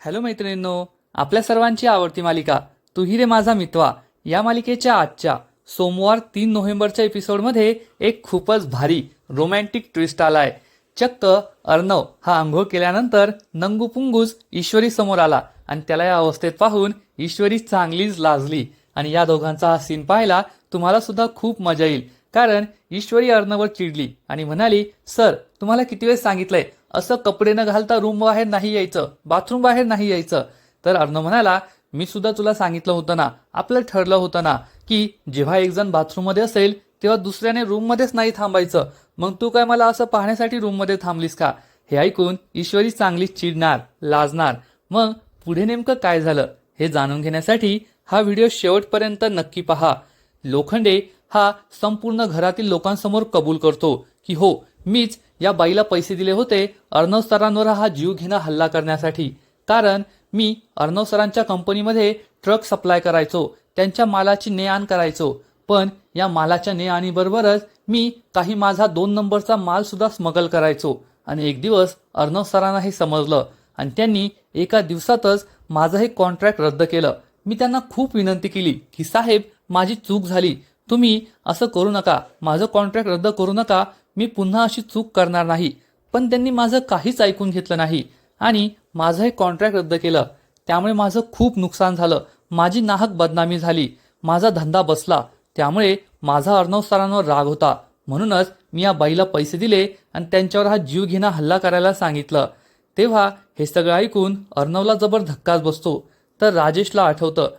Hello मैत्रिणींनो आपल्या सर्वांची आवडती मालिका तुही रे माझा मितवा या मालिकेच्या आजच्या सोमवार तीन नोव्हेंबरच्या एपिसोडमध्ये एक खूपच भारी रोमॅन्टिक ट्विस्ट आलाय. चक्क अर्णव हा आंघोळ केल्यानंतर नंगूपुंगूज ईश्वरी समोर आला आणि त्याला या अवस्थेत पाहून ईश्वरी चांगलीच लाजली. आणि या दोघांचा हा सीन पाहायला तुम्हाला सुद्धा खूप मजा येईल. कारण ईश्वरी अर्णवर चिडली आणि म्हणाली सर तुम्हाला किती वेळ सांगितलंय? असं कपडे न घालता रूम बाहेर नाही यायचं बाथरूम बाहेर नाही यायचं. तर अर्णव म्हणाला मी सुद्धा तुला सांगितलं होतं ना आपलं ठरलं होतं ना की जेव्हा एक जण बाथरूममध्ये असेल तेव्हा दुसऱ्याने रूममध्येच नाही थांबायचं. मग तू काय मला असं पाहण्यासाठी रूममध्ये थांबलीस का? हे ऐकून ईश्वरी चांगली चिडणार लाजणार. मग पुढे नेमकं काय झालं हे जाणून घेण्यासाठी हा व्हिडिओ शेवटपर्यंत नक्की पहा. लोखंडे हा संपूर्ण घरातील लोकांसमोर कबूल करतो की हो मीच या बाईला पैसे दिले होते अर्णव सरांवर हा जीव घेणं हल्ला करण्यासाठी. कारण मी अर्णव सरांच्या कंपनीमध्ये ट्रक सप्लाय करायचो त्यांच्या मालाची ने आण करायचो. पण या मालाच्या ने आणीबरोबरच मी काही माझा दोन नंबरचा माल सुद्धा स्मगल करायचो. आणि एक दिवस अर्णव सरांना हे समजलं आणि त्यांनी एका दिवसातच माझं हे कॉन्ट्रॅक्ट रद्द केलं. मी त्यांना खूप विनंती केली की साहेब माझी चूक झाली. तुम्ही असं करू नका. माझं कॉन्ट्रॅक्ट रद्द करू नका. मी पुन्हा अशी चूक करणार नाही पण त्यांनी माझं काहीच ऐकून घेतलं नाही आणि माझं हे कॉन्ट्रॅक्ट रद्द केलं. त्यामुळे माझं खूप नुकसान झालं. माझी नाहक बदनामी झाली. माझा धंदा बसला. त्यामुळे माझा अर्णव सरांवर राग होता. म्हणूनच मी या बाईला पैसे दिले आणि त्यांच्यावर हा जीव घेणा हल्ला करायला सांगितलं. तेव्हा हे सगळं ऐकून अर्णवला जबर धक्काच बसतो. तर राजेशला आठवतं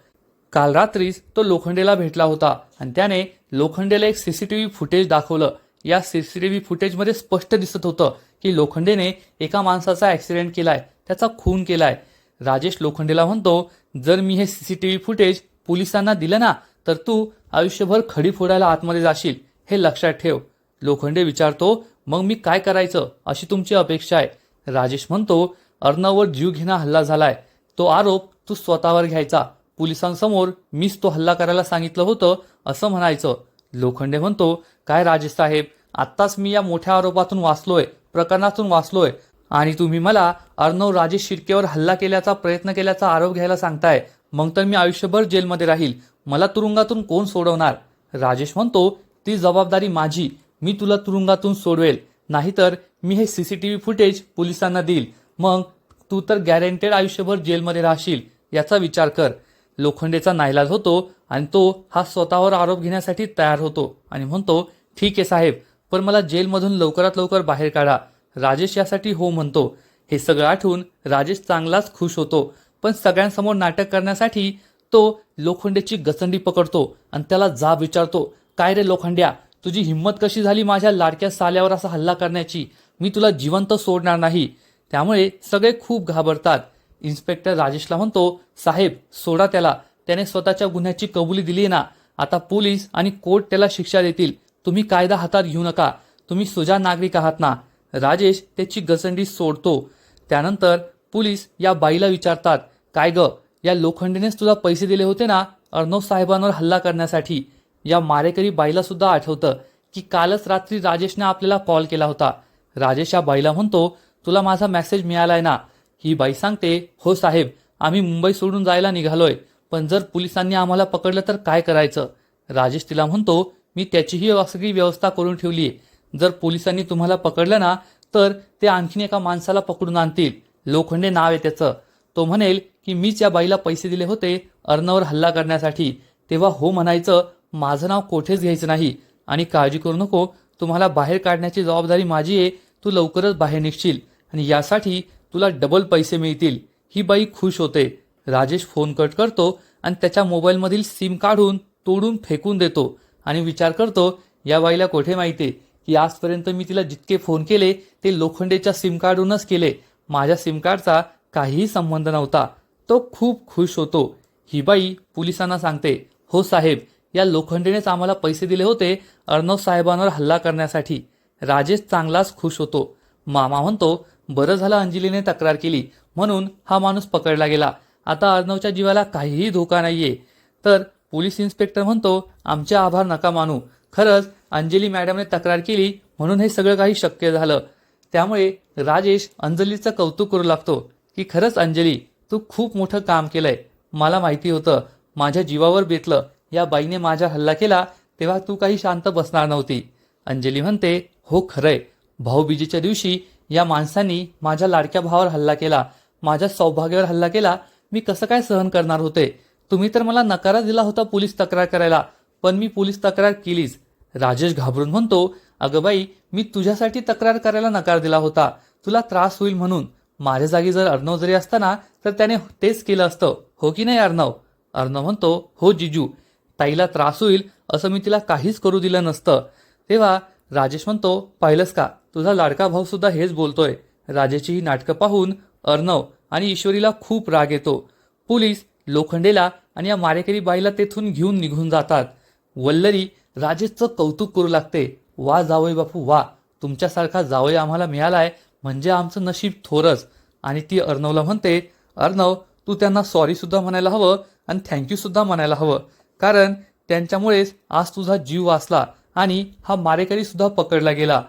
काल रात्रीच तो लोखंडेला भेटला होता आणि त्याने लोखंडेला एक C C T V footage दाखवलं. या सीसीटीव्ही फुटेजमध्ये स्पष्ट दिसत होतं की लोखंडेने एका माणसाचा ऍक्सिडेंट केलाय त्याचा खून केलाय. राजेश लोखंडेला म्हणतो जर मी हे सीसीटीव्ही फुटेज पोलिसांना दिलं ना तर तू आयुष्यभर खडी फोडायला आतमध्ये जाशील हे लक्षात ठेव. लोखंडे विचारतो मग मी काय करायचं? अशी तुमची अपेक्षा आहे. राजेश म्हणतो अर्णववर जीव घेणा हल्ला झालाय. तो आरोप तू स्वतःवर घ्यायचा. पोलिसांसमोर मीच तो हल्ला करायला सांगितलं होतं असं म्हणायचं. लोखंडे म्हणतो काय राजेश साहेब? आत्ताच मी या मोठ्या आरोपातून वाचलोय प्रकरणातून वाचलोय. आणि तुम्ही मला अर्णव राजेश शिर्केवर हल्ला केल्याचा प्रयत्न केल्याचा आरोप घ्यायला सांगताय. मग तर मी आयुष्यभर जेलमध्ये राहील. मला तुरुंगातून कोण सोडवणार? राजेश म्हणतो ती जबाबदारी माझी. मी तुला तुरुंगातून सोडवेल. नाहीतर मी हे सीसीटीव्ही फुटेज पोलिसांना देईल. मग तू तर गॅरंटेड आयुष्यभर जेलमध्ये राहशील याचा विचार कर. लोखंडेचा नाईलाज होतो आणि तो हा स्वतःवर आरोप घेण्यासाठी तयार होतो आणि म्हणतो ठीक आहे साहेब पण मला जेलमधून लवकरात लवकर बाहेर काढा. राजेश यासाठी हो म्हणतो. हे सगळं आठवून राजेश चांगलाच खुश होतो. पण सगळ्यांसमोर नाटक करण्यासाठी तो लोखंडेची गचंडी पकडतो आणि त्याला जाब विचारतो काय रे लोखंड्या तुझी हिंमत कशी झाली माझ्या लाडक्या साल्यावर असा हल्ला करण्याची? मी तुला जिवंत सोडणार नाही. त्यामुळे सगळे खूप घाबरतात. इन्स्पेक्टर राजेशला म्हणतो साहेब सोडा त्याला. त्याने स्वतःच्या गुन्ह्याची कबुली दिली ना. आता पोलीस आणि कोर्ट त्याला शिक्षा देतील. तुम्ही कायदा हातात घेऊ नका. तुम्ही सुजा नागरिक आहात ना. राजेश त्याची गचंडी सोडतो. त्यानंतर पोलीस या बाईला विचारतात काय ग या लोखंडीनेच तुला पैसे दिले होते ना अर्णव साहेबांवर हल्ला करण्यासाठी या मारेकरी बाईला सुद्धा आठवतं की कालच रात्री राजेशने आपल्याला कॉल केला होता. राजेश या बाईला म्हणतो तुला माझा मेसेज मिळालाय ना. ही बाई सांगते हो साहेब आम्ही मुंबई सोडून जायला निघालोय. पण जर पोलिसांनी आम्हाला पकडलं तर काय करायचं राजेश तिला म्हणतो मी त्याचीही सगळी व्यवस्था करून ठेवली आहे. जर पोलिसांनी तुम्हाला पकडलं ना तर ते आणखीन एका माणसाला पकडून आणतील. लोखंडे नाव आहे त्याचं. तो म्हणेल की मीच या बाईला पैसे दिले होते अर्णवर हल्ला करण्यासाठी. तेव्हा हो म्हणायचं माझं नाव कोठेच घ्यायचं नाही. आणि काळजी करू नको तुम्हाला बाहेर काढण्याची जबाबदारी माझी आहे. तू लवकरच बाहेर निघशील. आणि यासाठी तुला डबल पैसे मिळतील. ही बाई खुश होते. राजेश फोन कट करतो आणि त्याच्या मोबाईलमधील सिम काढून तोडून फेकून देतो. आणि विचार करतो या बाईला कोठे माहिती की आजपर्यंत मी तिला जितके फोन केले ते लोखंडेच्या सिम कार्डूनच केले. माझ्या सिम कार्डचा काहीही संबंध नव्हता. तो खूप खुश होतो. ही बाई पोलिसांना सांगते हो साहेब या लोखंडेनेच आम्हाला पैसे दिले होते अर्णव साहेबांवर हल्ला करण्यासाठी. राजेश चांगलाच खुश होतो. मामा म्हणतो बरं झालं अंजलीने तक्रार केली. म्हणून हा माणूस पकडला गेला. आता अर्णवच्या जीवाला काहीही धोका नाहीये. तर पोलीस इन्स्पेक्टर म्हणतो आमचे आभार नका मानू. खरंच अंजली मॅडमने तक्रार केली म्हणून हे सगळं काही शक्य झालं. त्यामुळे राजेश अंजलीचं कौतुक करू लागतो की खरंच अंजली तू खूप मोठं काम केलंय. मला माहिती होतं माझ्या जीवावर बेतलं. या बाईने माझ्या हल्ला केला तेव्हा तू काही शांत बसणार नव्हती. अंजली म्हणते हो खरंय. भाऊबीजेच्या दिवशी या माणसांनी माझ्या लाडक्या भावावर हल्ला केला. माझ्या सौभाग्यावर हल्ला केला. मी कसं काय सहन करणार होते? तुम्ही तर मला नकारच दिला होता पोलीस तक्रार करायला पण मी पोलीस तक्रार केलीच. राजेश घाबरून म्हणतो अगं बाई मी तुझ्यासाठी तक्रार करायला नकार दिला होता. तुला त्रास होईल म्हणून. माझ्या जागी जर अर्णव जरी असताना तर त्याने तेच केलं असतं. हो की नाही अर्णव? अर्णव म्हणतो हो जिजू. ताईला त्रास होईल असं मी तिला काहीच करू दिलं नसतं. तेव्हा राजेश म्हणतो पाहिलंस का? तुझा लाडका भाऊ सुद्धा हेच बोलतोय. राजेची ही नाटकं पाहून अर्णव आणि ईश्वरीला खूप राग येतो. पोलीस लोखंडेला आणि या मारेकरी बाईला तेथून घेऊन निघून जातात. वल्लरी राजेशचं कौतुक करू लागते. वा जावई बापू वा. तुमच्यासारखा जावई आम्हाला मिळालाय म्हणजे आमचं नशीब थोरच. आणि ती अर्णवला म्हणते अर्णव तू त्यांना सॉरीसुद्धा म्हणायला हवं आणि थँक्यूसुद्धा म्हणायला हवं. कारण त्यांच्यामुळेच आज तुझा जीव वाचला आणि हा मारेकरीसुद्धा पकडला गेला.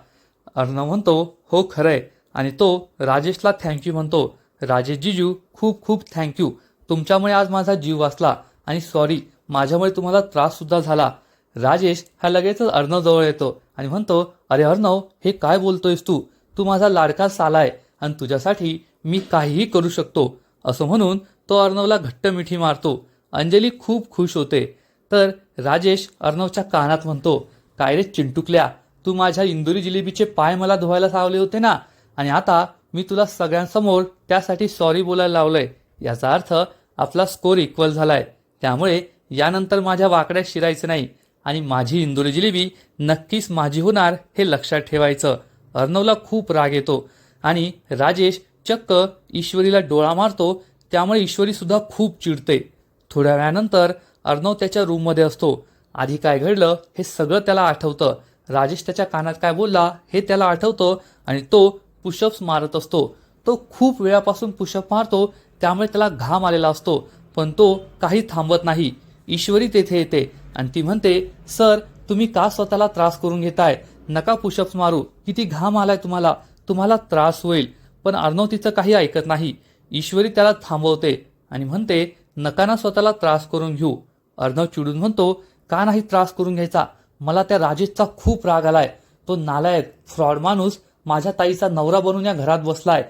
अर्णव म्हणतो हो खरंय. आणि तो राजेशला थँक्यू म्हणतो. राजेश जिजू खूप खूप थँक्यू तुमच्यामुळे आज माझा जीव वाचला. आणि सॉरी माझ्यामुळे तुम्हाला त्राससुद्धा झाला. राजेश हा लगेचच अर्णवजवळ येतो आणि म्हणतो अरे अर्णव हे काय बोलतोयस तू? तू माझा लाडका सालाय आणि तुझ्यासाठी मी काहीही करू शकतो. असं म्हणून तो अर्णवला घट्ट मिठी मारतो. अंजली खूप खुश होते. तर राजेश अर्णवच्या कानात म्हणतो काय रे चिंटुकल्या तू माझ्या इंदुरी जिलेबीचे पाय मला धुवायला लावले होते ना? आणि आता मी तुला सगळ्यांसमोर त्यासाठी सॉरी बोलायला लावलंय. याचा अर्थ आपला स्कोर इक्वल झालाय. त्यामुळे यानंतर माझ्या वाकड्यात शिरायचं नाही आणि माझी इंदुरी जिलेबी नक्कीच माझी होणार हे लक्षात ठेवायचं. अर्णवला खूप राग येतो आणि राजेश चक्क ईश्वरीला डोळा मारतो. त्यामुळे ईश्वरी सुद्धा खूप चिडते. थोड्या वेळानंतर अर्णव त्याच्या रूममध्ये असतो. आधी काय घडलं हे सगळं त्याला आठवतं. राजेश त्याच्या कानात काय बोलला हे त्याला आठवतं आणि तो पुशअप्स मारत असतो. तो खूप वेळापासून पुशअप मारतो त्यामुळे त्याला घाम आलेला असतो पण तो काही थांबत नाही. ईश्वरी तेथे येते आणि ती म्हणते सर तुम्ही का स्वतःला त्रास करून घेताय? नका पुशअप्स मारू. किती घाम आलाय तुम्हाला. तुम्हाला त्रास होईल. पण अर्णव तिचं काही ऐकत नाही. ईश्वरी त्याला थांबवते आणि म्हणते नका ना स्वतःला त्रास करून घेऊ. अर्णव चिडून म्हणतो का नाही त्रास करून घ्यायचा? मला त्या राजेशचा खूप राग आलाय. तो नालायक फ्रॉड माणूस माझ्या ताईचा नवरा बनून या घरात बसलाय.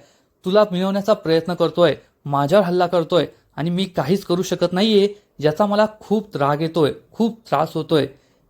तुला मिळवण्याचा प्रयत्न करतोय. माझ्यावर हल्ला करतोय आणि मी काहीच करू शकत नाही आहे ज्याचा मला खूप राग येतोय खूप त्रास होतोय.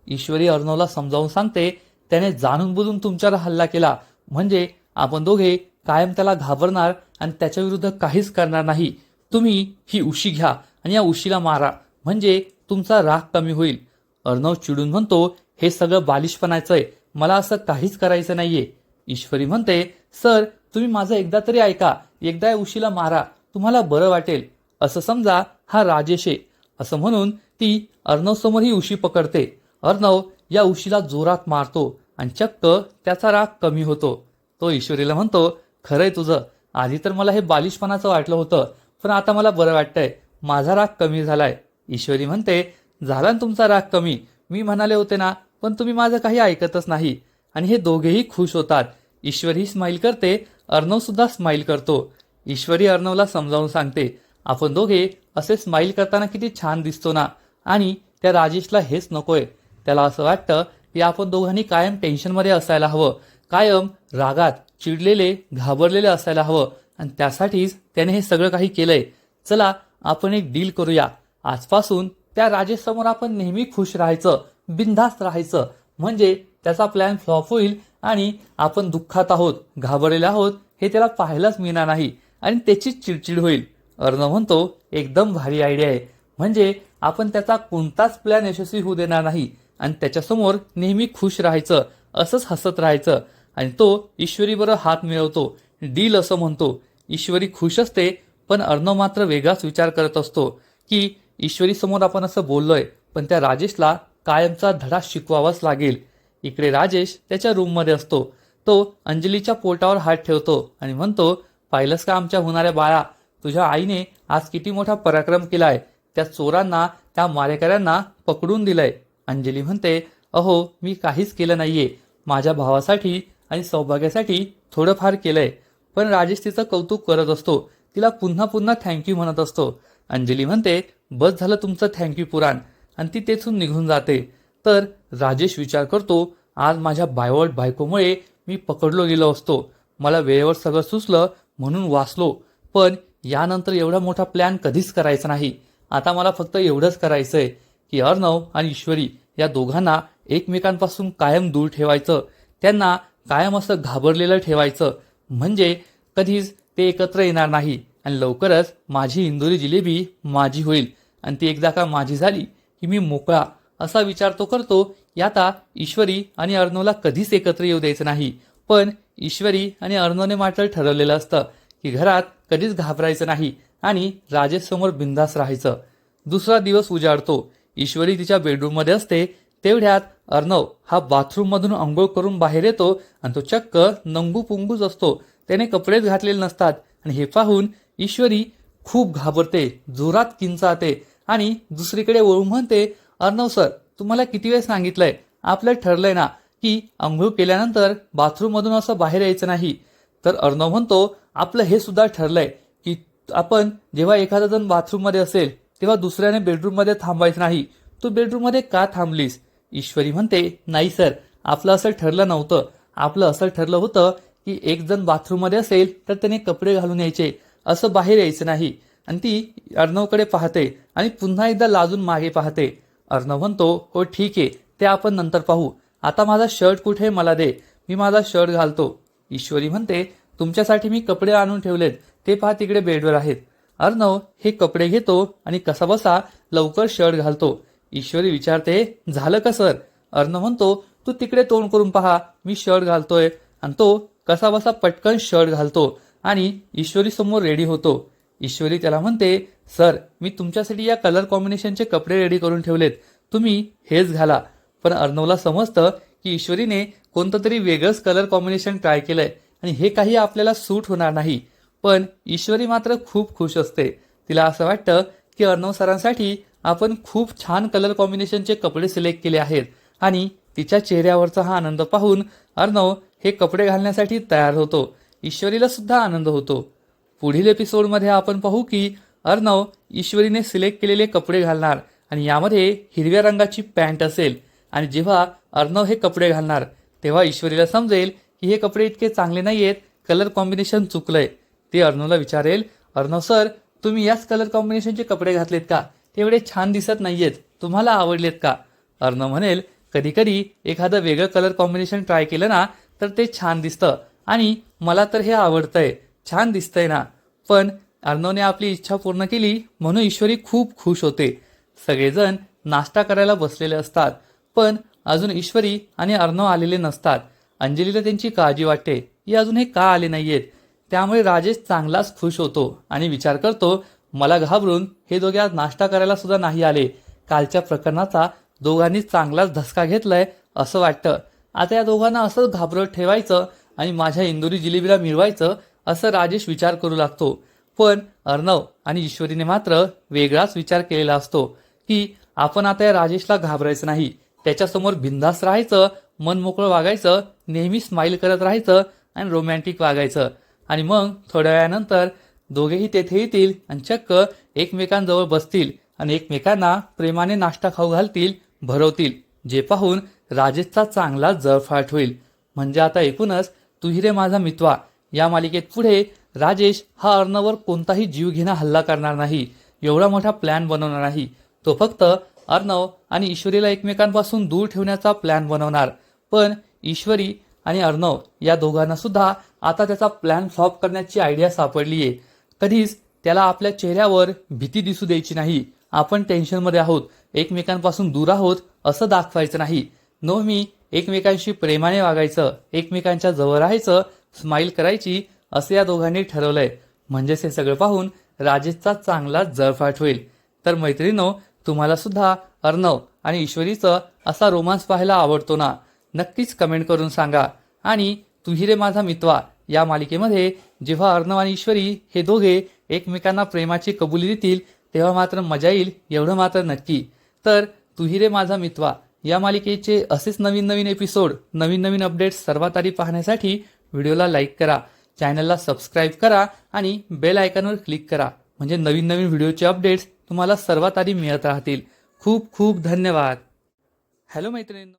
ईश्वरी अर्णवला समजावून सांगते त्याने जाणून बुजून तुमच्यावर हल्ला केला. म्हणजे आपण दोघे कायम त्याला घाबरणार आणि त्याच्या विरुद्ध काहीच करणार नाही. तुम्ही ही उशी घ्या आणि या उशीला मारा. म्हणजे तुमचा राग कमी होईल. अर्णव चिडून म्हणतो हे सगळं बालिशपणाचं आहे मला असं काहीच करायचं नाहीये. ईश्वरी म्हणते सर तुम्ही माझं एकदा तरी ऐका. एकदा या उशीला मारा. तुम्हाला बरं वाटेल. असं समजा हा राजेश. आहे असं म्हणून ती अर्णवसमोरही ही उशी पकडते. अर्णव या उशीला जोरात मारतो आणि चक्क त्याचा राग कमी होतो. तो ईश्वरीला म्हणतो खरंय तुझं. आधी तर मला हे बालिशपणाचं वाटलं होतं पण आता मला बरं वाटतंय. माझा राग कमी झालाय. ईश्वरी म्हणते झाला ना तुमचा राग कमी. मी म्हणाले होते ना पण तुम्ही माझं काही ऐकतच नाही. आणि हे दोघेही खुश होतात. ईश्वरी स्माईल करते अर्णव सुद्धा स्माईल करतो. ईश्वरी अर्णवला समजावून सांगते आपण दोघे असे स्माईल करताना किती छान दिसतो ना. आणि त्या राजेशला हेच नकोय. त्याला असं वाटतं की आपण दोघांनी कायम टेन्शनमध्ये असायला हवं. कायम रागात चिडलेले घाबरलेले असायला हवं. आणि त्यासाठीच त्याने हे सगळं काही केलंय. चला आपण एक डील करूया. आजपासून त्या राजेशसमोर आपण नेहमी खुश राहायचं बिनधास्त राहायचं. म्हणजे त्याचा प्लॅन फ्लॉप होईल आणि आपण दुःखात आहोत घाबरलेले आहोत हे त्याला पाहायलाच मिळणार नाही. आणि त्याची चिडचिड होईल. अर्णव म्हणतो एकदम भारी आयडिया आहे. म्हणजे आपण त्याचा कोणताच प्लॅन यशस्वी होऊ देणार नाही आणि त्याच्यासमोर नेहमी खुश राहायचं असंच हसत राहायचं आणि तो ईश्वरीबरोबर हात मिळवतो. डील असं म्हणतो. ईश्वरी खुश असते पण अर्णव मात्र वेगळाच विचार करत असतो की ईश्वरीसमोर आपण असं बोललोय पण त्या राजेशला कायमचा धडा शिकवावाच लागेल. इकडे राजेश त्याच्या रूममध्ये असतो. तो अंजलीच्या पोटावर हात ठेवतो आणि म्हणतो पाहिलंस का आमच्या होणाऱ्या बाळा? तुझ्या आईने आज किती मोठा पराक्रम केलाय. त्या चोरांना त्या मारेकऱ्यांना पकडून दिलंय. अंजली म्हणते अहो मी काहीच केलं नाहीये. माझ्या भावासाठी आणि सौभाग्यासाठी थोडंफार केलंय. पण राजेश तिचं कौतुक करत असतो. तिला पुन्हा पुन्हा थँक्यू म्हणत असतो. अंजली म्हणते बस झालं तुमचं थँक्यू पुराण. आणि ती तेथून निघून जाते. तर राजेश विचार करतो आज माझ्या बायवट बायकोमुळे मी पकडलो गेलो असतो. मला वेळेवर सगळं सुचलं म्हणून वाचलो. पण यानंतर एवढा मोठा प्लॅन कधीच करायचा नाही. आता मला फक्त एवढंच करायचं आहे की अर्णव आणि ईश्वरी या दोघांना एकमेकांपासून कायम दूर ठेवायचं. त्यांना कायम असं घाबरलेलं ठेवायचं. म्हणजे कधीच ते एकत्र येणार नाही. आणि लवकरच माझी इंदोरी जिलेबी माझी होईल. आणि ती एकदा का माझी झाली की मी मोकळा. असा विचार तो करतो की आता ईश्वरी आणि अर्णवला कधीच एकत्र येऊ द्यायचं नाही. पण ईश्वरी आणि अर्णवने मात्र ठरवलेलं असतं की घरात कधीच घाबरायचं नाही आणि राजेशसमोर बिंदास राहायचं. दुसरा दिवस उजाडतो. ईश्वरी तिच्या बेडरूममध्ये असते. तेवढ्यात अर्णव हा बाथरूममधून आंघोळ करून बाहेर येतो आणि तो चक्क नंगू पुंगूच असतो. त्याने कपडेच घातलेले नसतात. आणि हे पाहून ईश्वरी खूप घाबरते जोरात किंचाते आणि दुसरीकडे वळून म्हणते अर्णव सर तुम्हाला किती वेळ सांगितलंय? आपलं ठरलंय ना. की आंघोळ केल्यानंतर बाथरूममधून असं बाहेर यायचं नाही. तर अर्णव म्हणतो आपलं हे सुद्धा ठरलंय की आपण जेव्हा एखादा जण बाथरूममध्ये असेल तेव्हा दुसऱ्याने बेडरूममध्ये थांबायचं नाही. तू बेडरूममध्ये का थांबलीस? ईश्वरी म्हणते नाही सर आपलं असं ठरलं नव्हतं. आपलं असं ठरलं होतं की एक जण बाथरूममध्ये असेल तर त्याने कपडे घालून यायचे. असं बाहेर यायचं नाही. आणि ती अर्णवकडे पाहते आणि पुन्हा एकदा लाजून मागे पाहते. अर्णव म्हणतो हो ठीक आहे ते आपण नंतर पाहू. आता माझा शर्ट कुठे मला दे. मी माझा शर्ट घालतो. ईश्वरी म्हणते तुमच्यासाठी मी कपडे आणून ठेवलेत. ते पहा तिकडे बेडवर आहेत. अर्णव हे कपडे घेतो आणि कसा बसा लवकर शर्ट घालतो. ईश्वरी विचारते झालं का सर? अर्णव म्हणतो तू तिकडे तोंड करून पहा. मी शर्ट घालतोय. आणि तो कसा बसा पटकन शर्ट घालतो. आणि ईश्वरी समोर रेडी होतो. ईश्वरी त्याला म्हणते सर मी तुमच्यासाठी या कलर कॉम्बिनेशनचे कपडे रेडी करून ठेवलेत. तुम्ही हेच घाला. पण अर्णवला समजतं की ईश्वरीने कोणतं तरी वेगळंच कलर कॉम्बिनेशन ट्राय केलंय आणि हे काही आपल्याला सूट होणार नाही. पण ईश्वरी मात्र खूप खुश असते. तिला असं वाटतं की अर्णव सरांसाठी आपण खूप छान कलर कॉम्बिनेशनचे कपडे सिलेक्ट केले आहेत आणि तिच्या चेहऱ्यावरचा हा आनंद पाहून अर्णव हे कपडे घालण्यासाठी तयार होतो. ईश्वरीला सुद्धा आनंद होतो. पुढील एपिसोडमध्ये आपण पाहू की अर्णव ईश्वरीने सिलेक्ट केलेले कपडे घालणार आणि यामध्ये हिरव्या रंगाची पॅन्ट असेल. आणि जेव्हा अर्णव हे कपडे घालणार तेव्हा ईश्वरीला समजेल की हे कपडे इतके चांगले नाही आहेत कलर कॉम्बिनेशन चुकलंय. ते अर्णवला विचारेल अर्णव सर तुम्ही याच कलर कॉम्बिनेशनचे कपडे घातलेत का? ते एवढे छान दिसत नाहीयेत. तुम्हाला आवडलेत का? अर्णव म्हणेल कधी कधी एखादं वेगळं कलर कॉम्बिनेशन ट्राय केलं ना तर ते छान दिसतं आणि मला तर हे आवडतंय. छान दिसतंय ना. पण अर्णवने आपली इच्छा पूर्ण केली म्हणून ईश्वरी खूप खुश होते. सगळेजण नाश्ता करायला बसलेले असतात. पण अजून ईश्वरी आणि अर्णव आलेले नसतात. अंजलीला त्यांची काळजी वाटते. ही अजून हे का आले नाहीयेत? त्यामुळे राजेश चांगलाच खुश होतो आणि विचार करतो मला घाबरून हे दोघे आज नाश्ता करायला सुद्धा नाही आले. कालच्या प्रकरणाचा दोघांनी चांगलाच धसका घेतलाय असं वाटतं. आता या दोघांना असंच घाबरत ठेवायचं आणि माझ्या इंदोरी जिलेबीला मिळवायचं असं राजेश विचार करू लागतो. पण अर्णव आणि ईश्वरीने मात्र वेगळाच विचार केलेला असतो की आपण आता या राजेशला घाबरायचं नाही. त्याच्यासमोर बिंदास राहायचं मन मोकळं वागायचं नेहमी स्माईल करत राहायचं आणि रोमॅन्टिक वागायचं. आणि मग थोड्या वेळानंतर दोघेही तेथे येतील आणि चक्क एकमेकांजवळ बसतील आणि एकमेकांना प्रेमाने नाश्ता खाऊ घालतील भरवतील जे पाहून राजेशचा चांगला जळफाट होईल. म्हणजे आता एकूणच तुही रे माझा मित्वा. या मालिकेत पुढे राजेश हा अर्णवर कोणताही जीवघेणा हल्ला करणार नाही. एवढा मोठा प्लॅन बनवणार नाही. तो फक्त अर्णव आणि ईश्वरीला एकमेकांपासून दूर ठेवण्याचा प्लॅन बनवणार. पण ईश्वरी आणि अर्णव या दोघांना सुद्धा आता त्याचा प्लॅन फ्लॉप करण्याची आयडिया सापडली आहे कधीच त्याला आपल्या चेहऱ्यावर भीती दिसू द्यायची नाही. आपण टेन्शनमध्ये आहोत. एकमेकांपासून दूर आहोत असं दाखवायचं नाही. नवमी एकमेकांशी प्रेमाने वागायचं एकमेकांच्या जवळ राहायचं स्माईल करायची असं या दोघांनी ठरवलंय. म्हणजेच हे सगळं पाहून राजेशचा चांगला जळफाट होईल. तर मैत्रिणीनो तुम्हाला सुद्धा अर्णव आणि ईश्वरीचं असा रोमांस पाहायला आवडतो ना? नक्कीच कमेंट करून सांगा. आणि तुही रे माझा मित्वा या मालिकेमध्ये जेव्हा अर्णव आणि ईश्वरी हे दोघे एकमेकांना प्रेमाची कबुली देतील तेव्हा मात्र मजा येईल एवढं मात्र नक्की. तर तुही रे माझा मित्वा या मालिकेचे असेच नवीन नवीन एपिसोड नवीन नवीन अपडेट्स सर्वात आधी पाहण्यासाठी व्हिडिओला लाईक करा चॅनलला सबस्क्राईब करा आणि बेल आयकॉनवर क्लिक करा. म्हणजे नवीन नवीन व्हिडिओचे अपडेट्स तुम्हाला सर्वात आधी मिळत राहतील. खूप खूप धन्यवाद. हॅलो मैत्रिणींनो